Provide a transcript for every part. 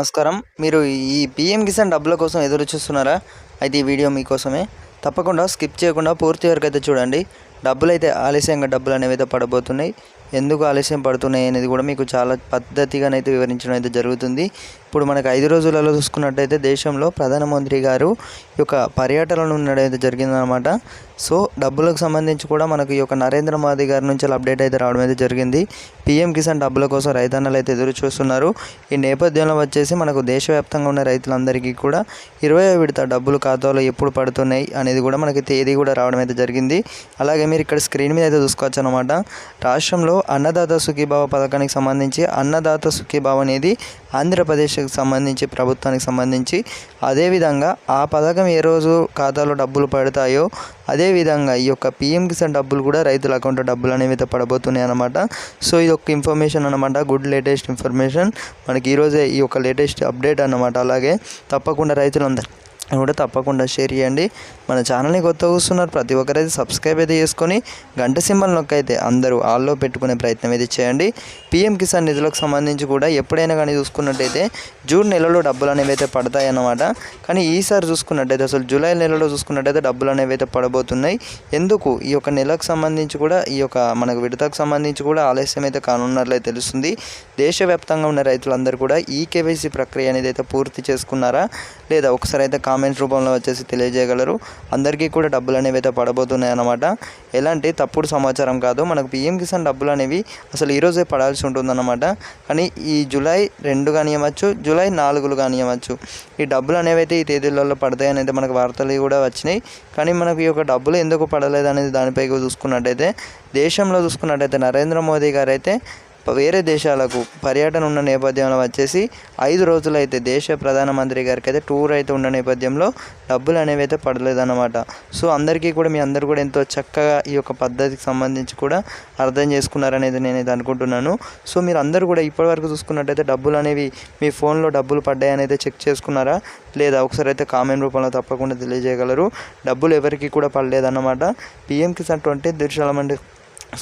నమస్కారం. మీరు ఈ పిఎం కిసాన్ డబ్బుల కోసం ఎదురు చూస్తున్నారా? అయితే ఈ వీడియో మీకోసమే. తప్పకుండా స్కిప్ చేయకుండా పూర్తి వరకు అయితే చూడండి. డబ్బులు అయితే ఆలస్యంగా డబ్బులు అనేవి అయితే పడబోతున్నాయి. ఎందుకు ఆలస్యం పడుతున్నాయి అనేది కూడా మీకు చాలా పద్ధతిగానైతే వివరించడం అయితే జరుగుతుంది. ఇప్పుడు మనకు ఐదు రోజులలో చూసుకున్నట్టయితే దేశంలో ప్రధానమంత్రి గారు ఈ యొక్క పర్యటనలు ఉండడం అయితే జరిగిందనమాట సో డబ్బులకు సంబంధించి కూడా మనకు ఈ యొక్క నరేంద్ర మోదీ గారి నుంచి అప్డేట్ అయితే రావడం అయితే జరిగింది. పీఎం కిసాన్ డబ్బుల కోసం రైతన్నలు అయితే ఎదురు చూస్తున్నారు. ఈ నేపథ్యంలో వచ్చేసి మనకు దేశవ్యాప్తంగా ఉన్న రైతులందరికీ కూడా ఇరవై విడత డబ్బులు ఖాతాలో ఎప్పుడు పడుతున్నాయి అనేది కూడా మనకి తేదీ కూడా రావడం అయితే జరిగింది. అలాగే మీరు ఇక్కడ స్క్రీన్ మీద అయితే చూసుకోవచ్చు అనమాట రాష్ట్రంలో అన్నదాత సుఖీభావ పథకానికి సంబంధించి అన్నదాత సుఖీభావ అనేది ఆంధ్రప్రదేశ్కి సంబంధించి ప్రభుత్వానికి సంబంధించి అదేవిధంగా ఆ పథకం ఏ రోజు ఖాతాలో డబ్బులు పడతాయో అదేవిధంగా ఈ యొక్క పిఎం కిసాన్ డబ్బులు కూడా రైతుల అకౌంట్లో డబ్బులు అనేవి అయితే పడబోతున్నాయి అనమాట సో ఇది ఒక ఇన్ఫర్మేషన్ అనమాట గుడ్ లేటెస్ట్ ఇన్ఫర్మేషన్. మనకి ఈరోజే ఈ యొక్క లేటెస్ట్ అప్డేట్ అనమాట అలాగే తప్పకుండా రైతులందరూ కూడా తప్పకుండా షేర్ చేయండి. మన ఛానల్ని కొత్త చూస్తున్నారు ప్రతి ఒక్కరైతే సబ్స్క్రైబ్ అయితే చేసుకొని గంట సింబల్ నొక్క అయితే అందరూ ఆల్లో పెట్టుకునే ప్రయత్నం అయితే చేయండి. పిఎం కిసాన్ నిధులకు సంబంధించి కూడా ఎప్పుడైనా కానీ చూసుకున్నట్టయితే జూన్ నెలలో డబ్బులు అనేవి అయితే పడతాయి అన్నమాట కానీ ఈసారి చూసుకున్నట్టయితే అసలు జూలై నెలలో చూసుకున్నట్టయితే డబ్బులు అనేవి అయితే పడబోతున్నాయి. ఎందుకు? ఈ యొక్క నెలకు సంబంధించి కూడా ఈ యొక్క మనకు విడతకు సంబంధించి కూడా ఆలస్యం అయితే కానున్నట్లయితే తెలుస్తుంది. దేశవ్యాప్తంగా ఉన్న రైతులందరూ కూడా ఈ కేవైసీ ప్రక్రియ అనేది అయితే పూర్తి చేసుకున్నారా? లేదా ఒకసారి అయితే కామెంట్ రూపంలో వచ్చేసి తెలియజేయగలరు. అందరికీ కూడా డబ్బులు అనేవి అయితే పడబోతున్నాయి అన్నమాట. ఎలాంటి తప్పుడు సమాచారం కాదు. మనకు పిఎం కిసాన్ డబ్బులు అనేవి అసలు ఈరోజే పడాల్సి ఉంటుందన్నమాట. కానీ ఈ జూలై రెండు కానివ్వచ్చు జూలై నాలుగులు కానివ్వచ్చు ఈ డబ్బులు అనేవి అయితే ఈ తేదీలలో పడతాయి అనేది మనకు వార్తలు కూడా వచ్చినాయి. కానీ మనకు ఈ యొక్క డబ్బులు ఎందుకు పడలేదు అనేది దానిపై చూసుకున్నట్టయితే దేశంలో చూసుకున్నట్టయితే నరేంద్ర మోదీ గారు అయితే వేరే దేశాలకు పర్యటన ఉన్న నేపథ్యంలో వచ్చేసి ఐదు రోజులైతే దేశ ప్రధానమంత్రి గారికి అయితే టూర్ అయితే ఉన్న నేపథ్యంలో డబ్బులు అనేవి అయితే పడలేదన్నమాట. సో అందరికీ కూడా మీ అందరు కూడా ఎంతో చక్కగా ఈ యొక్క పద్ధతికి సంబంధించి కూడా అర్థం చేసుకున్నారనేది నేనైతే అనుకుంటున్నాను. సో మీరు అందరూ కూడా ఇప్పటివరకు చూసుకున్నట్టయితే డబ్బులు అనేవి మీ ఫోన్లో డబ్బులు పడ్డాయని అయితే చెక్ చేసుకున్నారా? లేదా ఒకసారి అయితే కామెంట్ రూపంలో తప్పకుండా తెలియజేయగలరు. డబ్బులు ఎవరికి కూడా పడలేదన్నమాట. పిఎం కిసాన్ ట్వంటీ మంది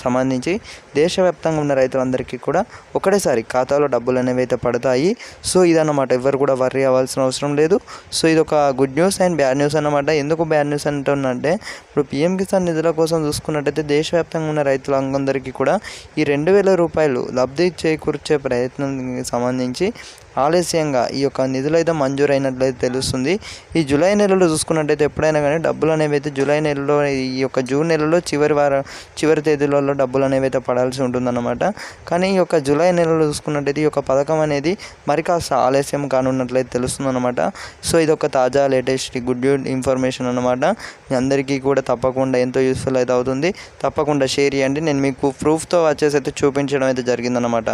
సంబంధించి దేశవ్యాప్తంగా ఉన్న రైతులందరికీ కూడా ఒకటేసారి ఖాతాలో డబ్బులు అనేవి అయితే పడతాయి. సో ఇదన్నమాట. ఎవరు కూడా వర్రీ అవ్వాల్సిన అవసరం లేదు. సో ఇది ఒక good news and bad news అన్నమాట. ఎందుకు బ్యాడ్ న్యూస్ అంటున్నంటే ఇప్పుడు పిఎం కిసాన్ నిధుల కోసం చూసుకున్నట్టయితే దేశవ్యాప్తంగా ఉన్న రైతులందరికీ కూడా ఈ రెండు వేల రూపాయలు లబ్ధి చేకూర్చే ప్రయత్నం సంబంధించి ఆలస్యంగా ఈ యొక్క నిధులు అయితే మంజూరైనట్లయితే తెలుస్తుంది. ఈ జూలై నెలలో చూసుకున్నట్టయితే ఎప్పుడైనా కానీ డబ్బులు అనేవి అయితే జూలై నెలలో ఈ యొక్క జూన్ నెలలో చివరి వారం చివరి తేదీలలో డబ్బులు అనేవి అయితే పడాల్సి ఉంటుందన్నమాట. కానీ ఈ యొక్క జూలై నెలలో చూసుకున్నట్టయితే ఈ యొక్క పథకం అనేది మరి కాస్త ఆలస్యం కానున్నట్లయితే తెలుస్తుంది అనమాట సో ఇది ఒక తాజా లేటెస్ట్ గుడ్ ఇన్ఫర్మేషన్ అనమాట మీ అందరికీ కూడా తప్పకుండా ఎంతో యూస్ఫుల్ అయితే అవుతుంది. తప్పకుండా షేర్ చేయండి. నేను మీకు ప్రూఫ్తో వచ్చేసి అయితే చూపించడం అయితే జరిగిందనమాట